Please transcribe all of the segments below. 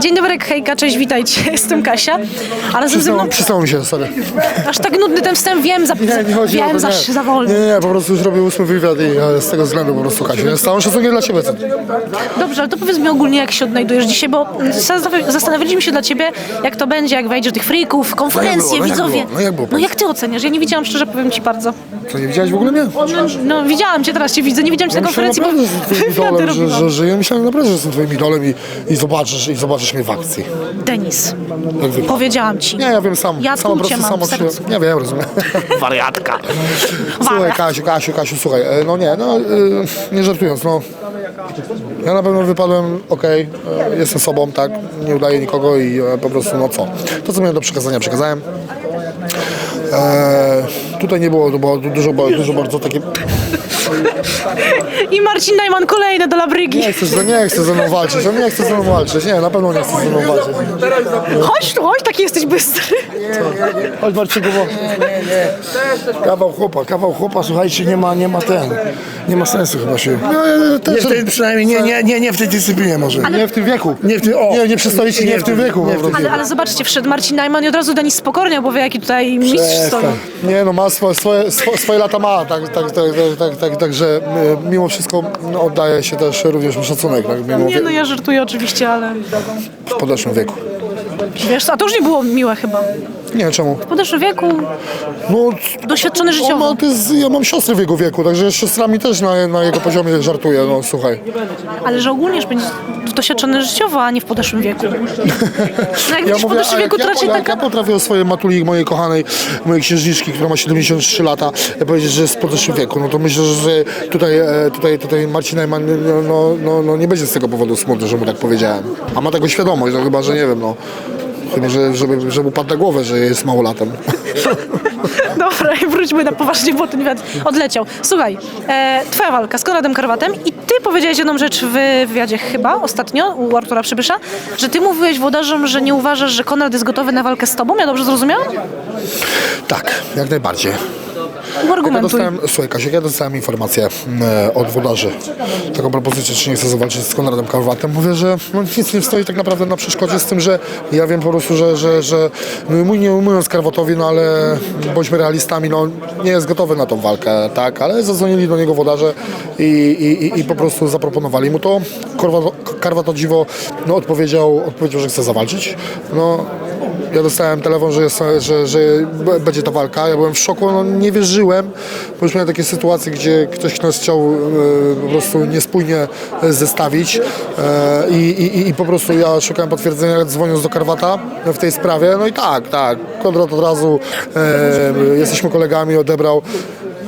Dzień dobry, hejka, cześć, witajcie, jestem Kasia. A razem ze mną, Przysnął, mi się, sorry. aż tak nudny ten wstęp, wiem, za, Nie, nie chodzi o wiem, to, za, nie. za wolno. Nie, nie, po prostu już robię ósmy wywiad i e, z tego względu po prostu Kasia. Z całym szacunkiem dla Ciebie. co? Dobrze, ale to powiedz mi ogólnie, jak się odnajdujesz dzisiaj, bo zastanawia- zastanawialiśmy się dla ciebie, jak to będzie, jak wejdziesz do tych freaków, konferencje, No jak było? widzowie. No jak było? No jak ty oceniasz? Ja nie widziałam, szczerze powiem ci bardzo. Co, nie widziałeś w ogóle mnie? No, no widziałam cię, teraz cię widzę, nie widziałam cię na konferencji, bo naprawdę, że jestem twoim wywiady idolem, że, robiłam. że, że ja myślałem naprawdę, że jestem Twoim idolem i, i, zobaczysz, i zobaczysz mnie w akcji. Denis, Jak wygląda. powiedziałam ci. Nie, ja wiem sam. Ja sam tu cię mam samo w sercu. Nie wiem, rozumiem. Wariatka. Słuchaj. Kasiu, Kasiu, Kasiu, słuchaj, e, no nie, no e, nie żartując, no. Ja na pewno wypadłem, okej, e, jestem sobą, tak, nie udaję nikogo i e, po prostu, no co. To, co miałem do przekazania, przekazałem. E, tutaj nie było, to było dużo, dużo bardzo takie... I Marcin Najman kolejny do Labrygi. Nie chcę, ze- nie chcę ze mną walczyć, on nie chce ze mną walczyć, nie, na pewno nie chce ze mną walczyć. Chodź tu, chodź, taki jesteś bystry. Chodź Marcinku, bo... Kawał chłopa, kawał chłopa, słuchajcie, nie ma, nie ma ten, nie ma sensu chyba się. No, Nie też, w tej, przynajmniej nie, nie, nie, nie w tej dyscyplinie może. nie w tym wieku. Nie w tym, o. Nie, nie nie w tym wieku. nie w tym. Ale, ale zobaczcie, wszedł Marcin Najman i od razu Denis spokornie, bo wie jaki tutaj mistrz stoi. Nie no, ma swoje, swoje, swo- swoje lata ma, tak, tak, tak, tak, tak, tak, także y, mimo wszystko no, oddaje się też również mu szacunek, tak, mimo Nie no, ja żartuję oczywiście, ale w podeszłym wieku. wiesz, a to już nie było miłe chyba. Nie wiem czemu. W podeszłym wieku, No, doświadczony on życiowo. ma, to jest, ja mam siostrę w jego wieku, także z siostrami też na, na jego poziomie żartuję, no słuchaj. Ale że ogólnie już będzie doświadczony życiowo, a nie w podeszłym wieku. No jak będziesz w podeszłym wieku, ja, raczej jak taka... ja potrafię o swojej matuli, mojej kochanej, mojej księżniczki, która ma 73 lata, powiedzieć, że jest w podeszłym wieku, no to myślę, że tutaj, e, tutaj, tutaj Marcin Najman no, no, no, no, nie będzie z tego powodu smutny, że mu tak powiedziałem. A ma tego świadomość, no chyba, że nie wiem, no. Chyba, że żeby, żeby padł na głowę, że jest małolatem. Dobra, wróćmy na poważnie, bo ten wywiad odleciał. Słuchaj, e, twoja walka z Konradem Karwatem i powiedziałeś jedną rzecz w wywiadzie chyba ostatnio u Artura Przybysza, że ty mówiłeś włodarzom, że nie uważasz, że Konrad jest gotowy na walkę z tobą. Ja dobrze zrozumiałam? Tak, jak najbardziej. Ja Argumentuj. dostałem, słuchaj Kasiek, ja dostałem informację e, od włodarzy, taką propozycję, czy nie chcę zawalczyć z Konradem Karwatem. Mówię, że no, nic nie stoi tak naprawdę na przeszkodzie z tym, że ja wiem po prostu, że, że, że no, mój nie umując Karwatowi, no ale bądźmy realistami, no nie jest gotowy na tą walkę, tak, ale zadzwonili do niego włodarze i, i, i, i po prostu zaproponowali mu to. Karwat, Karwat o dziwo no, odpowiedział, odpowiedział, że chce zawalczyć. No, ja dostałem telefon, że, jest, że, że będzie ta walka. Ja byłem w szoku, no nie wierzyłem, bo już miałem takie sytuacje, gdzie ktoś nas chciał e, po prostu niespójnie e, zestawić e, i, i, i po prostu ja szukałem potwierdzenia dzwoniąc do Karwata w tej sprawie. No i tak, tak. Konrad od razu, e, jesteśmy kolegami, odebrał.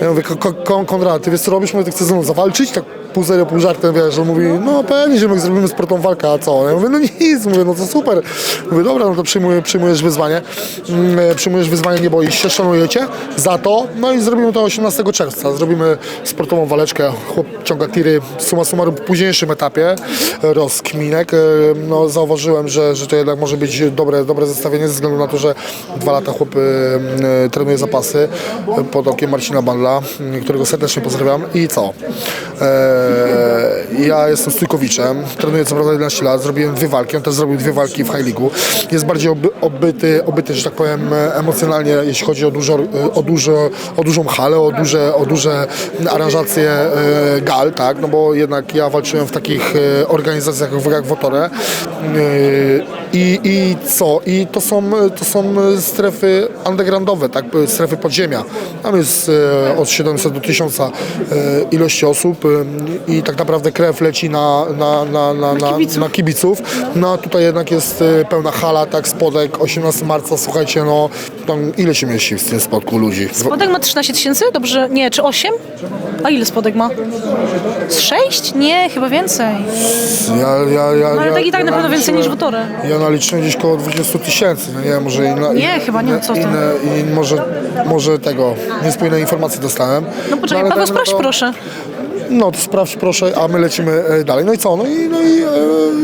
Ja mówię, Ko- Ko- Ko- Konrad, ty wiesz co robisz? Mówię, ty chcesz ze mną zawalczyć? Tak pół serio, pół żartem, wiesz, on mówi, no pewnie, że my zrobimy sportową walkę, a co? Ja mówię, no nic, mówię, no to super. Mówię, dobra, no to przyjmuję, przyjmujesz wyzwanie, Mm, e, przyjmujesz wyzwanie, nie boisz się, szanuję cię za to, no i zrobimy to 18 czerwca, zrobimy sportową waleczkę, chłop ciąga tiry, suma summarum w późniejszym etapie rozkminek, e, no zauważyłem, że, że to jednak może być dobre, dobre zestawienie ze względu na to, że dwa lata chłop e, trenuje zapasy pod okiem Marcina Bandla, m, którego serdecznie pozdrawiam i co? E, ja jestem stójkowiczem, trenuję co prawda 11 lat, zrobiłem dwie walki, on też zrobił dwie walki w High. Jest bardziej oby, obyty, obyty, że tak powiem, emocjonalnie, jeśli chodzi o, dużo, e, o, dużo, o dużą halę, o duże, o duże aranżacje e, gal, tak, no bo jednak ja walczyłem w takich e, organizacjach jak Wotore e, i, i co? I to są, to są strefy undergroundowe, tak, strefy podziemia. Tam jest e, od 700 do 1000 e, ilości osób e, i tak naprawdę krew leci na, na, na, na, na, kibiców. na kibiców. No a tutaj jednak jest pełna hala, tak, spodek, 18 marca, słuchajcie, no tam ile się mieści w tym spodku ludzi? Spodek ma 13 tysięcy? Dobrze, nie, czy 8? A ile spodek ma? Z 6? Nie, chyba więcej. Ja, ja, ja, No ale tak i tak na pewno więcej niż Wotore. Ja naliczyłem gdzieś koło 20 tysięcy, no nie, może inna, Nie, chyba nie, inne, co ty. inne, i może, może tego, niespójne informacje dostałem. No poczekaj, ale Paweł, tak, sprawdź no to- proszę. No to sprawdź proszę, a my lecimy e, dalej. No i co? No i, no i e,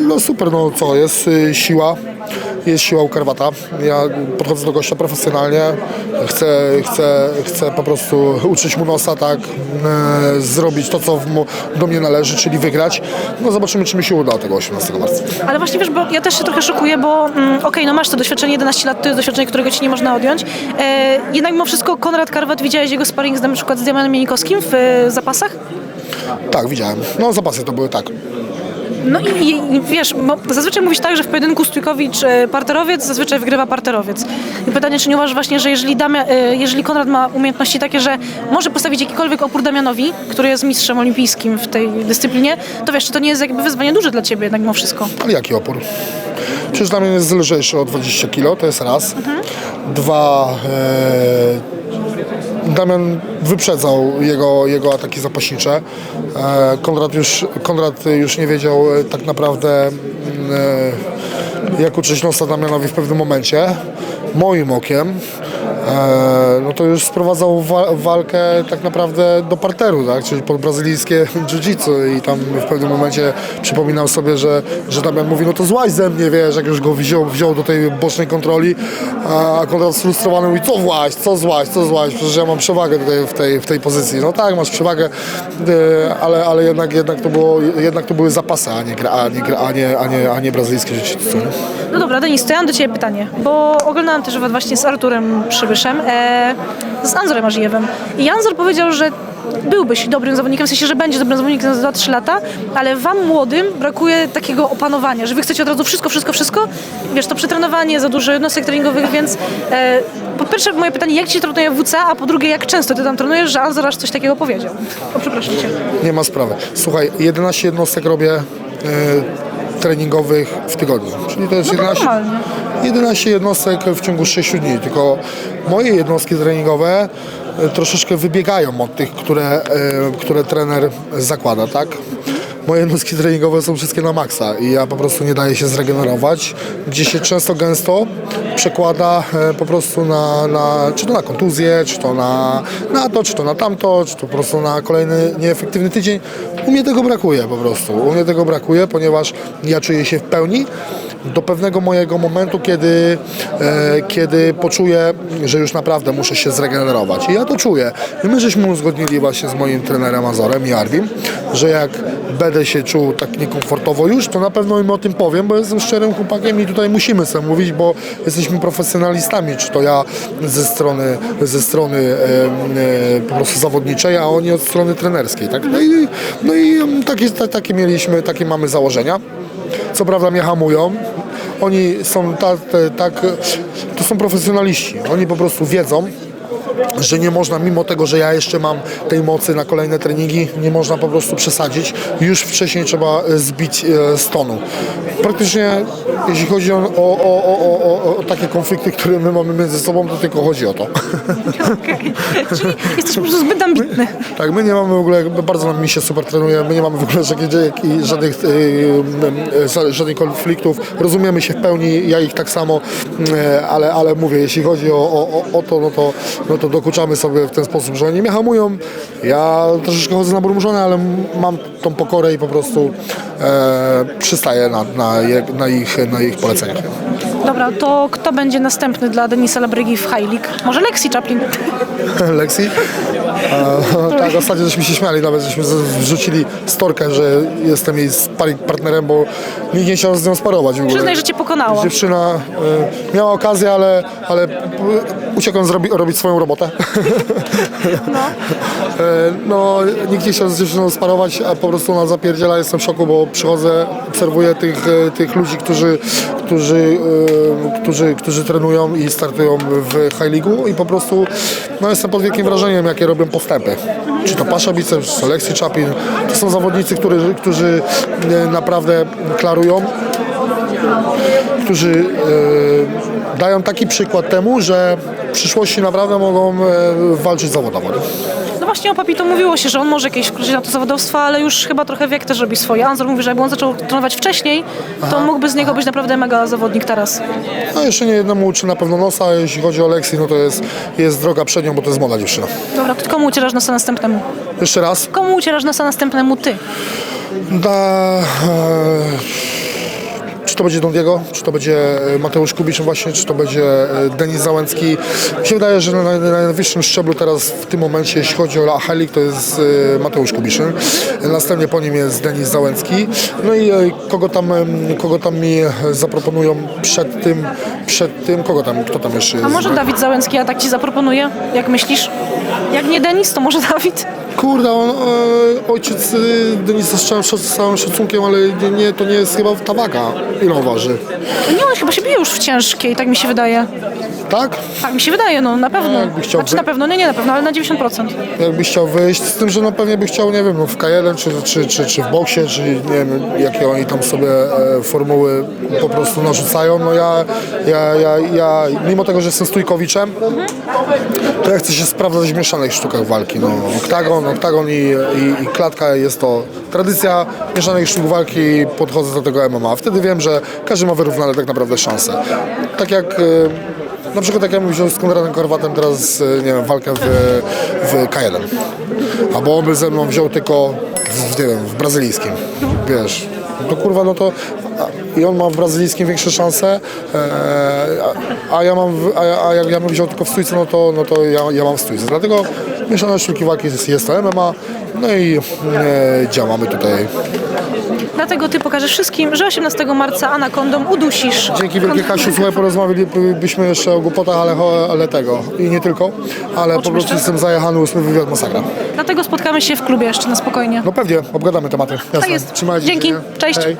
no super, no co, jest e, siła, jest siła u Karwata. Ja podchodzę do gościa profesjonalnie, chcę, chcę, chcę po prostu uczyć mu nosa, tak, e, zrobić to, co mu, do mnie należy, czyli wygrać. No zobaczymy, czy mi się uda tego 18 marca. Ale właśnie wiesz, bo ja też się trochę szokuję, bo mm, okej, no masz to doświadczenie, 11 lat to jest doświadczenie, którego ci nie można odjąć. E, jednak mimo wszystko Konrad Karwat, widziałeś jego sparring na przykład z Damianem Janikowskim w e, zapasach? Tak, widziałem. No zapasy to były tak. No i, i, wiesz, bo zazwyczaj mówisz tak, że w pojedynku Stójkowicz e, parterowiec, zazwyczaj wygrywa parterowiec. I pytanie, czy nie uważasz właśnie, że jeżeli, Damia, e, jeżeli Konrad ma umiejętności takie, że może postawić jakikolwiek opór Damianowi, który jest mistrzem olimpijskim w tej dyscyplinie, to wiesz, czy to nie jest jakby wyzwanie duże dla ciebie jednak mimo wszystko? Ale jaki opór? Przecież mnie jest lżejszy o 20 kg, to jest raz. Dwa, e, Damian wyprzedzał jego, jego ataki zapaśnicze. E, Konrad, już, Konrad już nie wiedział e, tak naprawdę mm, e, jak uczyć nosa Damianowi w pewnym momencie. Moim okiem. E, no to już sprowadzał wa- walkę tak naprawdę do parteru, tak? czyli pod brazylijskie jiu-jitsu i tam w pewnym momencie przypominał sobie, że, że Damian mówi, no to złaź ze mnie, wiesz, jak już go wziął, wziął do tej bocznej kontroli, a Konrad sfrustrowany mówi, co właź, co złaź, co złaź, przecież ja mam przewagę tutaj w tej, w tej pozycji. No tak, masz przewagę, e, ale, ale jednak, jednak, to było, jednak to były zapasy, a nie, gra- a nie, gra- a nie, a nie, a nie brazylijskie nie? No dobra, Denis, to ja mam do Ciebie pytanie, bo oglądałam też właśnie z Arturem Przybyszem, e, z Anzorem Ażijewem. I Anzor powiedział, że byłbyś dobrym zawodnikiem, w sensie, że będzie dobrym zawodnikiem za 2-3 lata, ale Wam młodym brakuje takiego opanowania, że Wy chcecie od razu wszystko, wszystko, wszystko. Wiesz, to przetrenowanie, za dużo jednostek treningowych, więc e, po pierwsze moje pytanie, jak Ci się trenuje WC, a po drugie, jak często Ty tam trenujesz, że Anzor aż coś takiego powiedział? O, przepraszam Cię. Nie ma sprawy. Słuchaj, 11 jednostek robię e, treningowych w tygodniu. Czyli to jest 11, normalnie. 11 jednostek w ciągu 6 dni. Tylko moje jednostki treningowe e, troszeczkę wybiegają od tych, które, e, które trener zakłada, tak? Moje jednostki treningowe są wszystkie na maksa i ja po prostu nie daję się zregenerować, gdzie się często gęsto przekłada e, po prostu na, na czy to na kontuzję, czy to na, na to, czy to na tamto, czy to po prostu na kolejny nieefektywny tydzień. U mnie tego brakuje po prostu. U mnie tego brakuje, ponieważ ja czuję się w pełni do pewnego mojego momentu, kiedy, e, kiedy poczuję, że już naprawdę muszę się zregenerować. I ja to czuję. I my żeśmy uzgodnili właśnie z moim trenerem Azorem i Arwim, że jak będę się czuł tak niekomfortowo już, to na pewno im o tym powiem, bo jestem szczerym chłopakiem i tutaj musimy sobie mówić, bo jesteśmy profesjonalistami, czy to ja ze strony, ze strony e, po prostu zawodniczej, a oni od strony trenerskiej. Tak? No i, no i takie, ta- takie mieliśmy, takie mamy założenia co prawda mnie hamują. Oni są tak, tak, to są profesjonaliści. Oni po prostu wiedzą, że nie można, mimo tego, że ja jeszcze mam tej mocy na kolejne treningi, nie można po prostu przesadzić. Już wcześniej trzeba e, zbić e, z tonu. Praktycznie, jeśli chodzi o, o, o, o, o, takie konflikty, które my mamy między sobą, to tylko chodzi o to. Okej. Czyli jesteś po prostu zbyt ambitny. Tak, my nie mamy w ogóle, bardzo nam mi się super trenuje, my nie mamy w ogóle żadnych, żadnych, e, e, żadnych konfliktów, rozumiemy się w pełni, ja ich tak samo, ale, ale mówię, jeśli chodzi o, o, o- to, no to, no to dokuczamy sobie w ten sposób, że oni mnie hamują, ja troszeczkę chodzę na burmużone, ale mam tą pokorę i po prostu e, przystaję na, na, na, ich, na ich poleceniach. Dobra, to kto będzie następny dla Denisa Labrygi w High League? Może Lexi Chaplin? Lexi. E, tak, ostatnio żeśmy się śmiali, nawet żeśmy wrzucili storkę, że jestem jej partnerem, bo nikt nie chciał z nią sparować w ogóle. Przyznaj, że cię pokonała. Dziewczyna e, miała okazję, ale, ale uciekłem zrobi, robić swoją robotę. No. E, no, nikt nie chciał z dziewczyną sparować, a po prostu ona zapierdziela. Jestem w szoku, bo przychodzę, obserwuję tych, e, tych ludzi, którzy, którzy, e, którzy, którzy trenują i startują w High i po prostu no, jestem pod wielkim wrażeniem, jakie robią postępy. Czy to Pasza Biceps, czy to Lexi Chapin. To są zawodnicy, którzy, którzy naprawdę klarują którzy dają taki przykład temu, że w przyszłości naprawdę mogą e, walczyć zawodowo. No właśnie o Papito mówiło się, że on może kiedyś wkroczyć na to zawodowstwo, ale już chyba trochę wiek też robi swoje. Anzor mówi, że jakby on zaczął trenować wcześniej, to mógłby z niego być naprawdę mega zawodnik teraz. No jeszcze nie jednemu uczy na pewno nosa, a jeśli chodzi o Lexi, no to jest, jest droga przed nią, bo to jest młoda dziewczyna. Dobra, to komu ucierasz nosa następnemu? Jeszcze raz. Komu ucierasz nosa następnemu ty? Da, e, to będzie Don Diego, czy to będzie e, Mateusz Kubiszyn właśnie, czy to będzie e, Denis Załęcki. Mi się wydaje, że na, na, na najwyższym szczeblu teraz w tym momencie, jeśli chodzi o Achelik, to jest e, Mateusz Kubiszyn. Następnie po nim jest Denis Załęcki. No i kogo tam, kogo tam mi zaproponują przed tym, przed tym, kogo tam, kto tam jeszcze jest? A może Dawid Załęcki, a tak ci zaproponuje? Jak myślisz? Jak nie Denis, to może Dawid? Kurde, on, e, ojciec Denisa z całym, szacunkiem, ale nie, nie, to nie jest chyba ta waga. Ile on waży? Nie, on chyba się bije już w ciężkiej, tak mi się wydaje. Tak? Tak mi się wydaje, no na pewno. jakby chciał Znaczy wy- na pewno, nie, nie na pewno, ale na 90%. Jakbyś chciał wyjść, z tym, że no pewnie by chciał, nie wiem, no w K1 czy, czy, czy, czy w boksie, czy nie wiem, jakie oni tam sobie e, formuły po prostu narzucają. No ja, ja, ja, ja mimo tego, że jestem stójkowiczem, to ja chcę się sprawdzać w mieszanych sztukach walki. No, oktagon, oktagon i, i, i klatka jest to tradycja mieszanych sztuk walki i podchodzę do tego MMA. Wtedy wiem, że każdy ma wyrównane tak naprawdę szanse. Tak jak e, na przykład jak bym wziął z Konradem Korwatem teraz, e, nie wiem, walkę w, w K1. Albo on by ze mną wziął tylko, w, nie wiem, w brazylijskim. Wiesz, no kurwa, no to i on ma w brazylijskim większe szanse, e, a, ja mam, a, ja- a jak ja bym wziął tylko w stójce, no to, no to ja, ja mam w stójce. Dlatego mieszane sztuki walki jest, jest to MMA, no i e, działamy tutaj. Dlatego ty pokażesz wszystkim, że 18 marca Anakondą udusisz. Dzięki wielkie Kasiu, słuchaj, porozmawialibyśmy jeszcze o głupotach, ale, ale tego i nie tylko, ale po prostu jestem zajechany, ósmy wywiad masakra. Dlatego spotkamy się w klubie jeszcze na spokojnie. No pewnie, obgadamy tematy. Jasne. Tak jest. Trzymajcie Dzięki. się. Cześć. Hej.